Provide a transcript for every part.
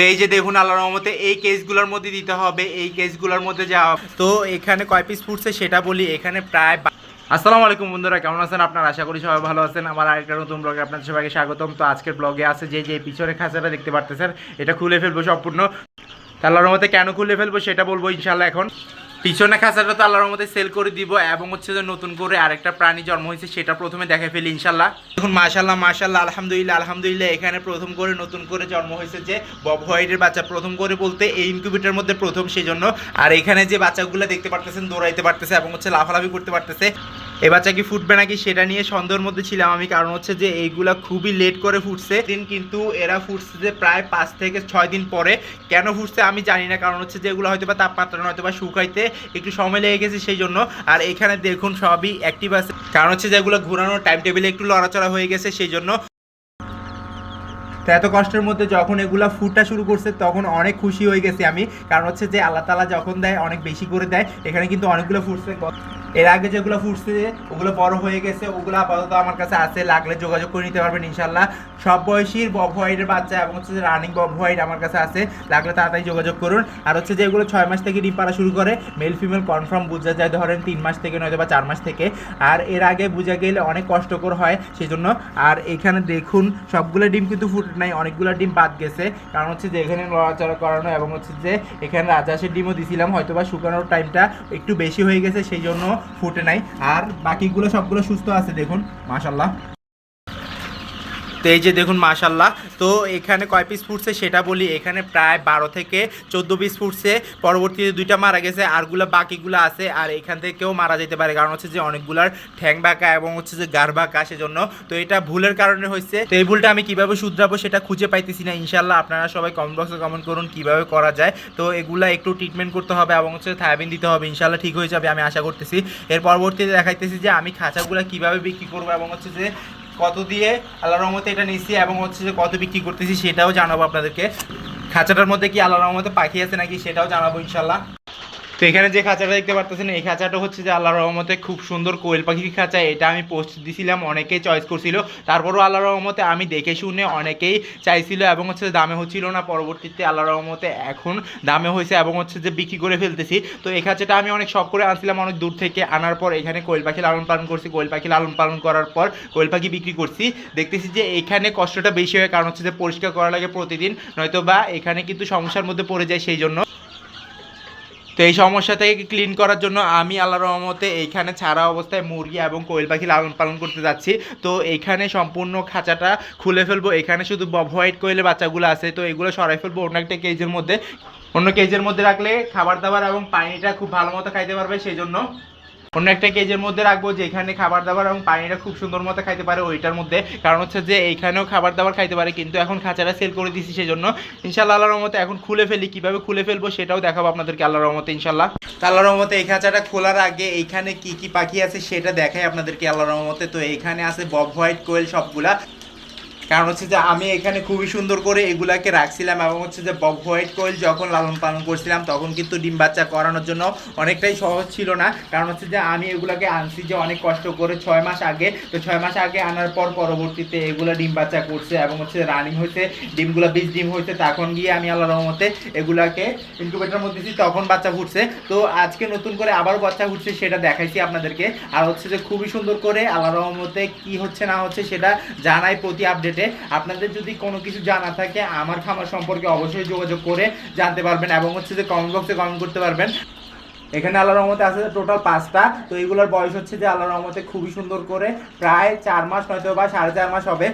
তো এই যে দেখুন আল্লাহ রহমতে এই কেসগুলোর মধ্যে দিতে হবে, এই কেসগুলোর মধ্যে যা তো এখানে কয় পিস ফুটছে সেটা বলি, এখানে প্রায় আসসালামু আলাইকুম বন্ধুরা, কেমন আছেন আপনার? আশা করি সবাই ভালো আছেন। আমার আরেকটা নতুন ব্লগে আপনাদের সবাইকে স্বাগতম। তো আজকের ব্লগে আছে যে যে পিছনে খাঁচাটা দেখতে পারতেছেন, এটা খুলে ফেলব সম্পূর্ণ। আল্লাহর রহমতে কেন খুলে ফেলব সেটা বলব ইনশাল্লাহ এখন। পিছনে খাঁচাটা তো আল্লাহর মধ্যে সেল করে দিব এবং হচ্ছে যে নতুন করে আরেকটা প্রাণী জন্ম হয়েছে, সেটা প্রথমে দেখে ফেলি ইনশাল্লাহ দেখুন মাশাল্লাহ মাশাল্লাহ আলহামদুলিল্লাহ আলহামদুলিল্লাহ, এখানে প্রথম করে নতুন করে জন্ম হয়েছে যে বব হোয়াইটের বাচ্চা, প্রথম করে বলতে এই ইনকিউবেটার মধ্যে প্রথম সেই জন্য আর এখানে যে বাচ্চাগুলো দেখতে পারতেছেন, দৌড়াইতে পারতেছে এবং হচ্ছে লাফালাফি করতে পারতেছে। এই বাচ্চা কি ফুটবে নাকি সেটা নিয়ে সন্দেহের মধ্যে ছিলাম আমি। কারণ হচ্ছে যে এইগুলা খুবই লেট করে ফুটছে। দিন কিন্তু এরা ফুটছে যে প্রায় পাঁচ থেকে ছয় দিন পরে। কেন ফুটছে আমি জানি না। কারণ হচ্ছে যে এগুলো হয়তো বা তাপমাত্রা হয়তো বা শুকাইতে একটু সময় লেগে গেছে সেই জন্য। আর এখানে দেখুন সবই অ্যাক্টিভ আছে। কারণ হচ্ছে যেগুলো ঘোরানোর টাইম টেবিলে একটু লড়াচড়া হয়ে গেছে সেই জন্য। তো এত কষ্টের মধ্যে যখন এগুলা ফুটা শুরু করছে, তখন অনেক খুশি হয়ে গেছি আমি। কারণ হচ্ছে যে আল্লাহ তালা যখন দেয়, অনেক বেশি করে দেয়। এখানে কিন্তু অনেকগুলো ফুটছে। এর আগে যেগুলো ফুটছে, ওগুলো বড় হয়ে গেছে, ওগুলো আপাতত আমার কাছে আছে, লাগলে যোগাযোগ করে নিতে পারবেন ইনশাল্লাহ সব বয়সীর বব হোয়াইটের বাচ্চা এবং হচ্ছে যে রানিং বব হোয়াইট আমার কাছে আছে, লাগলে তাড়াতাড়ি যোগাযোগ করুন। আর হচ্ছে যে এগুলো ছয় মাস থেকে ডিম পাড়া শুরু করে মেল ফিমেল কনফার্ম বোঝা যায়, ধরেন তিন মাস থেকে নয়তো বা চার মাস থেকে। আর এর আগে বোঝা গেলে অনেক কষ্টকর হয় সেই জন্য আর এখানে দেখুন, সবগুলো ডিম কিন্তু ফুটে নাই, অনেকগুলো ডিম বাদ গেছে। কারণ হচ্ছে যে এখানে নড়াচড়া করানো এবং হচ্ছে যে এখানে রাজহাঁসের ডিমও দিছিলাম হয়তো বা শুকানোর টাইমটা একটু বেশি হয়ে গেছে, সেই জন্য ফুটে নাই। আর বাকিগুলো সবগুলো সুস্থ আছে দেখুন। মাশাল্লাহ তো এই যে দেখুন মাশাল্লাহ তো এখানে কয় পিস ফুটছে সেটা বলি, এখানে প্রায় বারো থেকে চোদ্দ পিস ফুটছে। পরবর্তীতে দুইটা মারা গেছে, আরগুলো বাকিগুলো আছে, আর এখান থেকেও মারা যেতে পারে। কারণ হচ্ছে যে অনেকগুলার ঠ্যাং বাঁকা এবং হচ্ছে যে গার বাঁকা সেজন্য। তো এটা ভুলের কারণে হয়েছে। তো এই ভুলটা আমি কীভাবে শুধরাবো সেটা খুঁজে পাইতেছি না ইনশাল্লাহ আপনারা সবাই কমেন্ট বক্সে কমেন্ট করুন কীভাবে করা যায়। তো এগুলা একটু ট্রিটমেন্ট করতে হবে এবং হচ্ছে থায়াবিন দিতে হবে ইনশাল্লাহ ঠিক হয়ে যাবে আমি আশা করতেছি। এর পরবর্তীতে দেখাইতেছি যে আমি খাঁচাগুলো কীভাবে বিক্রি করব এবং হচ্ছে যে কত দিয়ে আল্লাহ রহমতে এটা নিচ্ছি এবং হচ্ছে যে কত বিক্রি করতেছি সেটাও জানাব আপনাদেরকে। খাঁচাটার মধ্যে কি আল্লাহ রহমতে পাখি আছে নাকি সেটাও জানাব ইনশাল্লাহ তো এখানে যে খাঁচাটা দেখতে পারতেছেন, এই খাঁচাটা হচ্ছে যে আল্লাহ রহমতে খুব সুন্দর কোয়েল পাখির খাঁচা। এটা আমি পোস্ট দিছিলাম, অনেকেই চয়েস করছিল। তারপরও আল্লাহ রহমতে আমি দেখে শুনে অনেকেই চাইছিল এবং হচ্ছে দামে হচ্ছিল না। পরবর্তীতে আল্লাহ রহমতে এখন দামে হয়েছে এবং হচ্ছে যে বিক্রি করে ফেলতেছি। তো এই খাঁচাটা আমি অনেক শখ করে আনছিলাম অনেক দূর থেকে। আনার পর এখানে কোয়েল পাখি লালন পালন করছি। কোয়েল পাখি লালন পালন করার পর কোয়েল পাখি বিক্রি করছি। দেখতেছি যে এখানে কষ্টটা বেশি হয়, কারণ হচ্ছে যে পরিষ্কার করা লাগে প্রতিদিন। নয়তো বা এখানে কিন্তু সমস্যার মধ্যে পড়ে যায় সেই জন্য। তো এই সমস্যা থেকে ক্লিন করার জন্য আমি আল্লাহ রহমতে এইখানে ছাড়া অবস্থায় মুরগি এবং কোয়েল পাখি লালন পালন করতে যাচ্ছি। তো এইখানে সম্পূর্ণ খাঁচাটা খুলে ফেলব। এখানে শুধু হোয়াইট কোয়েলের বাচ্চাগুলো আছে। তো এগুলো সরাই ফেলব অন্য একটা কেজের মধ্যে। অন্য কেজের মধ্যে রাখলে খাবার দাবার এবং পানিটা খুব ভালো মতো খাইতে পারবে সেই জন্য অন্য একটা কেজের মধ্যে রাখব যে এখানে খাবার দাবার এবং পানিটা খুব সুন্দর মতো খাইতে পারে ওইটার মধ্যে। কারণ হচ্ছে যে এইখানেও খাবার দাবার খাইতে পারে, কিন্তু এখন খাঁচাটা সেল করে দিছি সেই জন্য ইনশাল্লাহ আল্লাহ রহমতে এখন খুলে ফেলি। কীভাবে খুলে ফেলব সেটাও দেখাবো আপনাদেরকে আল্লাহ রহমতে ইনশাল্লাহ আল্লাহর আল্লাহ রহমতে এই খাঁচাটা খোলার আগে এইখানে কি কি পাখি আছে সেটা দেখাই আপনাদেরকে আল্লাহ রহমতে। তো এইখানে আছে বব হোয়াইট কোয়েল সবগুলা। কারণ হচ্ছে যে আমি এখানে খুবই সুন্দর করে এগুলাকে রাখছিলাম এবং হচ্ছে যে বব হোয়াইট কোয়েল যখন লালন পালন করছিলাম, তখন কিন্তু ডিম বাচ্চা করানোর জন্য অনেকটাই সহজ ছিল না। কারণ হচ্ছে যে আমি এগুলাকে আনছি যে অনেক কষ্ট করে ছয় মাস আগে। তো ছয় মাস আগে আনার পর পরবর্তীতে এগুলো ডিম বাচ্চা করছে এবং হচ্ছে রানিং হয়েছে, ডিমগুলো বীজ ডিম হয়েছে, তখন গিয়ে আমি আল্লাহ রহমতে এগুলাকে ইনকিউবেটার মধ্যে দিচ্ছি তখন বাচ্চা ফুটছে তো আজকে নতুন করে আবার বাচ্চা ফুটছে সেটা দেখাইছি আপনাদেরকে। আর হচ্ছে যে খুবই সুন্দর করে আল্লাহ রহমতে কি হচ্ছে না হচ্ছে সেটা জানাই প্রতি আপডেটে আপনাদের যদি কোনো কিছু জানা থাকে, আমার খামার সম্পর্কে অবশ্যই যোগাযোগ করে জানতে পারবেন এবং হচ্ছে যে কমেন্ট বক্সে কমেন্ট করতে পারবেন। এখানে আল্লাহ রহমতে আছে টোটাল পাঁচটা। তো এগুলোর বয়স হচ্ছে যে আল্লাহ রহমতে খুবই সুন্দর করে প্রায় চার মাস নয়তো বা সাড়ে চার মাস হবে।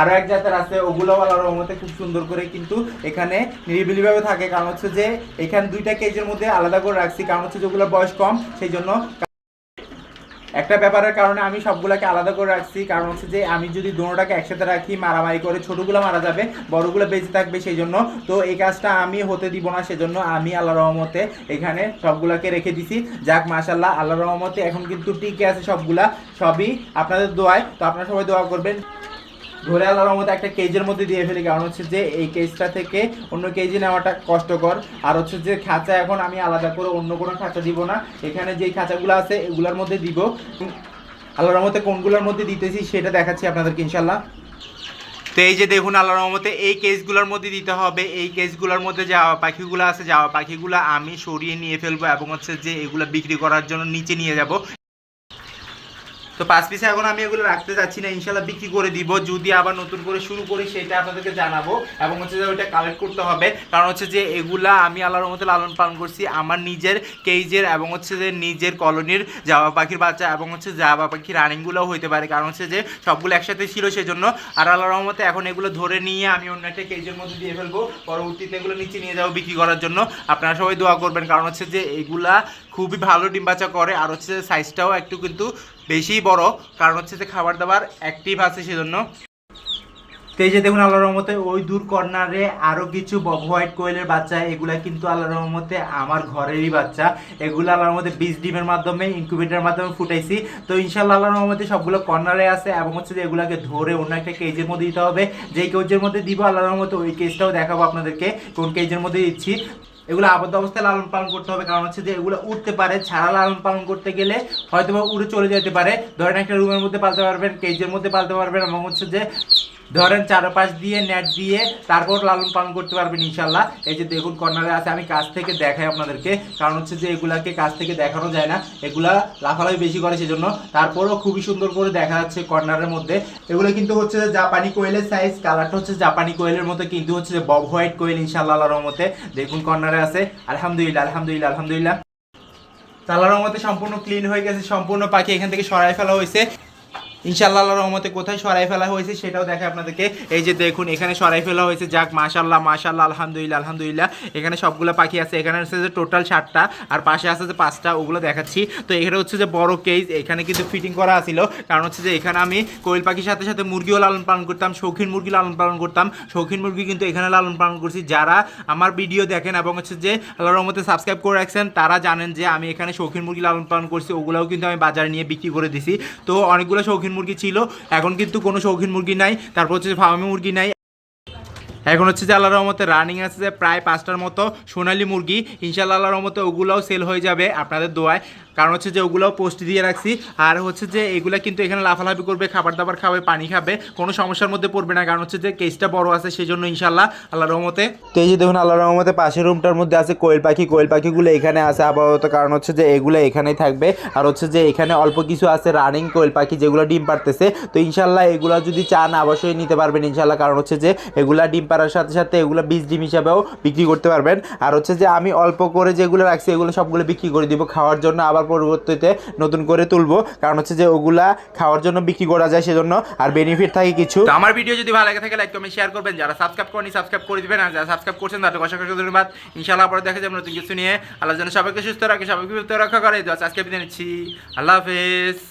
আরও এক জাতের আছে ওগুলো আল্লাহ রহমতে খুব সুন্দর করে কিন্তু এখানে নিরিবিলিভাবে থাকে। কারণ হচ্ছে যে এখানে দুইটা কেজের মধ্যে আলাদা করে রাখছি। কারণ হচ্ছে যে ওগুলোর বয়স কম, সেই জন্য একটা ব্যাপারের কারণে আমি সবগুলোকে আলাদা করে রাখছি, কারণ হচ্ছে যে আমি যদি দোনোটাকে একসাথে রাখি, মারামারি করে ছোটগুলো মারা যাবে, বড়গুলো বেঁচে থাকবে সেই জন্য তো এই কাজটা আমি হতে দিব না, সেজন্য আমি আল্লাহ রহমতে এখানে সবগুলোকে রেখে দিছি। যাক মাশাল্লাহ আল্লাহ রহমতে এখন কিন্তু টিকে আছে সবগুলা, সবই আপনাদের দোয়ায়। তো আপনারা সবাই দোয়া করবেন। ধরে আল্লাহর রহমতে একটা কেজের মধ্যে দিয়ে ফেলি, কারণ হচ্ছে যে এই কেজটা থেকে অন্য কেজি নেওয়াটা কষ্টকর। আর হচ্ছে যে খাঁচা এখন আমি আলাদা করে অন্য কোনো খাঁচা দিব না। এখানে যেই খাঁচাগুলো আছে, এগুলোর মধ্যে দিব। আল্লাহর রহমতে কোনগুলোর মধ্যে দিতেছি সেটা দেখাচ্ছি আপনাদেরকে ইনশাল্লাহ তো এই যে দেখুন, আল্লাহর রহমতে এই কেসগুলোর মধ্যে দিতে হবে। এই কেসগুলোর মধ্যে যাওয়া পাখিগুলো আছে, যাওয়া পাখিগুলো আমি সরিয়ে নিয়ে ফেলব এবং হচ্ছে যে এগুলো বিক্রি করার জন্য নিচে নিয়ে যাব। তো পাঁচ পিসে এখন আমি এগুলো রাখতে যাচ্ছি না ইনশাল্লাহ বিক্রি করে দিব। যদি আবার নতুন করে শুরু করি, সেটা আপনাদেরকে জানাব এবং হচ্ছে যে ওইটা কালেক্ট করতে হবে। কারণ হচ্ছে যে এগুলা আমি আল্লাহর মতো লালন পালন করছি আমার নিজের কেইজের এবং হচ্ছে যে নিজের কলোনির জাবা পাখির বাচ্চা এবং হচ্ছে জাবা পাখির রানিংগুলোও হইতে পারে। কারণ হচ্ছে যে সবগুলো একসাথে ছিল সেজন্য। আর আল্লাহর রহমতে এখন এগুলো ধরে নিয়ে আমি অন্য একটা কেজের মধ্যে দিয়ে ফেলব। পরবর্তীতে এগুলো নিচে নিয়ে যাব বিক্রি করার জন্য। আপনারা সবাই দোয়া করবেন। কারণ হচ্ছে যে এগুলা খুবই ভালো ডিম বাচ্চা করে। আর হচ্ছে সাইজটাও একটু কিন্তু বেশি বড়, কারণ হচ্ছে যে খাবার দাবার অ্যাক্টিভ আছে সেজন্য। তো এই যে দেখুন আল্লাহ রহমতে, ওই দূর কর্নারে আরও কিছু বব হোয়াইট কোয়েলের বাচ্চা, এগুলা কিন্তু আল্লাহ রহমতে আমার ঘরেরই বাচ্চা। এগুলো আল্লাহর রহমতে বীজ ডিমের মাধ্যমে ইনকিউবেটরের মাধ্যমে ফুটাইছি। তো ইনশাল্লাহ আল্লাহর রহমতে সবগুলো কর্নারে আছে এবং হচ্ছে যে এগুলাকে ধরে অন্য একটা কেজের মধ্যে দিতে হবে। যেই কেজের মধ্যে দিব, আল্লাহর রহমতে ওই কেজটাও দেখাবো আপনাদেরকে কোন কেজের মধ্যে দিচ্ছি। এগুলো আবদ্ধ অবস্থায় লালন পালন করতে হবে। কারণ হচ্ছে যে এগুলো উঠতে পারে, ছাড়া লালন পালন করতে গেলে হয়তো উড়ে চলে যেতে পারে। ধরেন একটা রুমের মধ্যে পালতে পারবেন কেজের মধ্যে পালতে পারবেন এবং হচ্ছে যে ধরেন চারপাশ দিয়ে নেট দিয়ে তারপর লালন পালন করতে পারবেন ইনশাল্লাহ। এই যে দেখুন কর্নারে আছে, আমি কাছ থেকে দেখাই আপনাদেরকে। কারণ হচ্ছে যে এগুলাকে কাছ থেকে দেখানো যায় না। এগুলা লাফালাফি বেশি করে সেজন্য। তারপরও খুবই সুন্দর করে দেখা যাচ্ছে কর্নারের মধ্যে। এগুলো কিন্তু হচ্ছে জাপানি কোয়েলের সাইজ কালারটা হচ্ছে জাপানি কোয়েলের মতো, কিন্তু হচ্ছে যে বব হোয়াইট কোয়েল ইনশাল্লাহ রহমতে। দেখুন কর্নারে আছে। আলহামদুলিল্লাহ আলহামদুলিল্লাহ আলহামদুলিল্লাহ। তালার মধ্যে সম্পূর্ণ ক্লিন হয়ে গেছে। সম্পূর্ণ পাখি এখান থেকে সরাই ফেলা হয়েছে। ইনশাল্লাহ রহমতে কোথায় সরাই ফেলা হয়েছে সেটাও দেখে আপনাদেরকে। এই যে দেখুন, এখানে সরাই ফেলা হয়েছে। যাক মাশাল্লাহ মাশাল্লাহ আলহামদুলিল্লাহ আলহামদুলিল্লাহ। এখানে সবগুলো পাখি আছে, এখানে হচ্ছে যে টোটাল ষাটটা আর পাশে আছে যে পাঁচটা, ওগুলো দেখাচ্ছি। তো এখানে হচ্ছে যে বড় কেজ এখানে কিন্তু ফিটিং করা ছিল কারণ হচ্ছে যে এখানে আমি কোয়েল পাখির সাথে সাথে মুরগিও লালন পালন করতাম, শৌখিন মুরগি লালন পালন করতাম। শৌখিন মুরগি কিন্তু এখানে লালন পালন করছি। যারা আমার ভিডিও দেখেন এবং হচ্ছে যে আল্লাহর রহমতে সাবস্ক্রাইব করে রাখছেন, তারা জানেন যে আমি এখানে শৌখিন মুরগি লালন পালন করছি, ওগুলোও কিন্তু আমি বাজারে নিয়ে বিক্রি করে দিছি। তো অনেকগুলো শৌখিন মুরগি ছিল এখন কিন্তু কোনো শৌখিন মুরগি নাই তারপর হচ্ছে ফার্মে মুরগি নাই এখন হচ্ছে যে আল্লাহর রহমতে রানিং আছে যে প্রায় পাঁচটার মতো। সোনালি মুরগি ইনশাল্লাহ আল্লাহর রহমতে ওগুলোও সেল হয়ে যাবে আপনাদের দোয়ায়। কারণ হচ্ছে যে ওগুলোও পোস্ট দিয়ে রাখছি। আর হচ্ছে যে এগুলো কিন্তু এখানে লাফালাফি করবে, খাবার দাবার খাবে, পানি খাবে, কোনো সমস্যার মধ্যে পড়বে না। কারণ হচ্ছে যে কেসটা বড় আছে সেই জন্য ইনশাল্লাহ আল্লাহ রহমতে তো এই যে দেখুন আল্লাহ রহমতে পাশের রুমটার মধ্যে আছে কোয়েল পাখি। কোয়েল পাখিগুলো এখানে আছে আপাতত। কারণ হচ্ছে যে এগুলো এখানেই থাকবে। আর হচ্ছে যে এখানে অল্প কিছু আছে রানিং কোয়েল পাখি যেগুলো ডিম পারতেছে তো ইনশাল্লাহ এগুলো যদি চান, অবশ্যই নিতে পারবেন ইনশাল্লাহ কারণ হচ্ছে যে এগুলা ডিম পাড়ার সাথে সাথে এগুলো বীজ ডিম হিসাবেও বিক্রি করতে পারবেন। আর হচ্ছে যে আমি অল্প করে যেগুলো রাখছি, এগুলো সবগুলো বিক্রি করে দিব। খাওয়ার জন্য আবার পরবর্তীতে নতুন করে তুলবো। কারণ হচ্ছে যে ওগুলা খাওয়ার জন্য বিক্রি করা যায় সেজন্য। আর বেনিফিট থাকে কিছু। আমার ভিডিও যদি ভালো লাগে থাকে লাইক কমেন্ট শেয়ার করবেন। যারা সাবস্ক্রাইব করেনি সাবস্ক্রাইব করে দিবেন। আর যারা সাবস্ক্রাইব করছেন, তাদের অসংখ্য ধন্যবাদ। ইনশাআল্লাহ পরে দেখা যাবে নতুন কিছু নিয়ে। আল্লাহ যেন সবাইকে সুস্থ রাখে, সবাইকে সুস্থ রক্ষা করে। আজকে বিদায় নিচ্ছি। আল্লাহ হাফেজ।